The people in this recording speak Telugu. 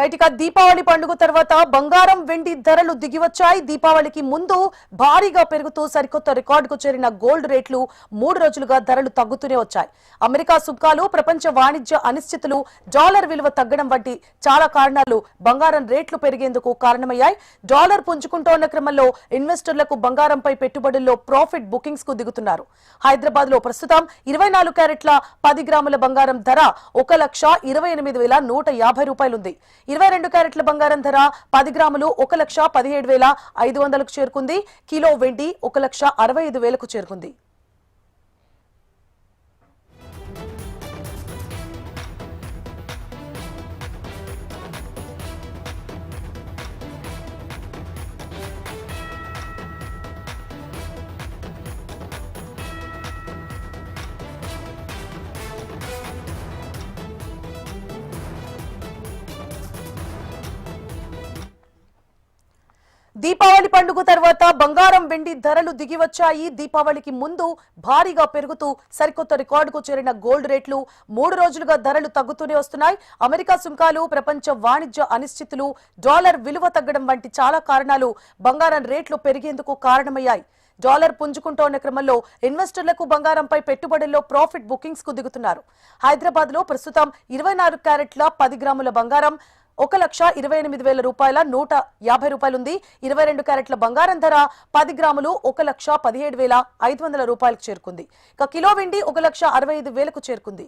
రైట్ దీపావళి పండుగ తర్వాత బంగారం వెండి ధరలు దిగివచ్చాయి. దీపావళికి ముందు భారీగా పెరుగుతూ సరికొత్త రికార్డుకు చేరిన గోల్డ్ రేట్లు మూడు రోజులుగా ధరలు తగ్గుతూనే వచ్చాయి. అమెరికా సుంకాలు ప్రపంచ వాణిజ్య అనిశ్చితులు డాలర్ విలువ తగ్గడం వంటి చాలా కారణాలు బంగారం రేట్లు పెరిగేందుకు కారణమయ్యాయి. డాలర్ పుంజుకుంటోన్న క్రమంలో ఇన్వెస్టర్లకు బంగారంపై పెట్టుబడుల్లో ప్రాఫిట్ బుకింగ్స్కు దిగుతున్నారు. హైదరాబాద్లో ప్రస్తుతం ఇరవై నాలుగు క్యారెట్ల పది గ్రాముల బంగారం ధర ఒక లక్ష ఇరవై ఎనిమిది వేల నూట యాభై రూపాయలుంది. ఇరవై రెండు క్యారెట్ల బంగారం ధర పది గ్రాములు ఒక లక్ష పదిహేడు వేల ఐదు వందలకు చేరుకుంది. కిలో వెండి ఒక లక్ష అరవై ఐదు వేలకు చేరుకుంది. దీపావళి పండుగ తర్వాత బంగారం వెండి ధరలు దిగివచ్చాయి. దీపావళికి ముందు భారీగా పెరుగుతూ సరికొత్త రికార్డుకు చేరిన గోల్డ్ రేట్లు మూడు రోజులుగా ధరలు తగ్గుతూనే వస్తున్నాయి. అమెరికా సుంకాలు ప్రపంచ వాణిజ్య అనిశ్చితులు డాలర్ విలువ తగ్గడం వంటి చాలా కారణాలు బంగారం రేట్లు పెరిగేందుకు కారణమయ్యాయి. డాలర్ పుంజుకుంటోన్న క్రమంలో ఇన్వెస్టర్లకు బంగారంపై పెట్టుబడుల్లో ప్రాఫిట్ బుకింగ్స్కు దిగుతున్నారు. హైదరాబాద్లో ప్రస్తుతం ఇరవై నాలుగు క్యారెట్ల పది గ్రాముల బంగారం ఒక లక్ష ఇరవై ఎనిమిది వేల రూపాయల నూట యాభై రూపాయలుంది. ఇరవై రెండు క్యారెట్ల బంగారం ధర పది గ్రాములు ఒక లక్ష పదిహేడు వేల ఐదు వందల రూపాయలకు చేరుకుంది. ఇక కిలో వెండి ఒక లక్ష అరవై ఐదు వేలకు చేరుకుంది.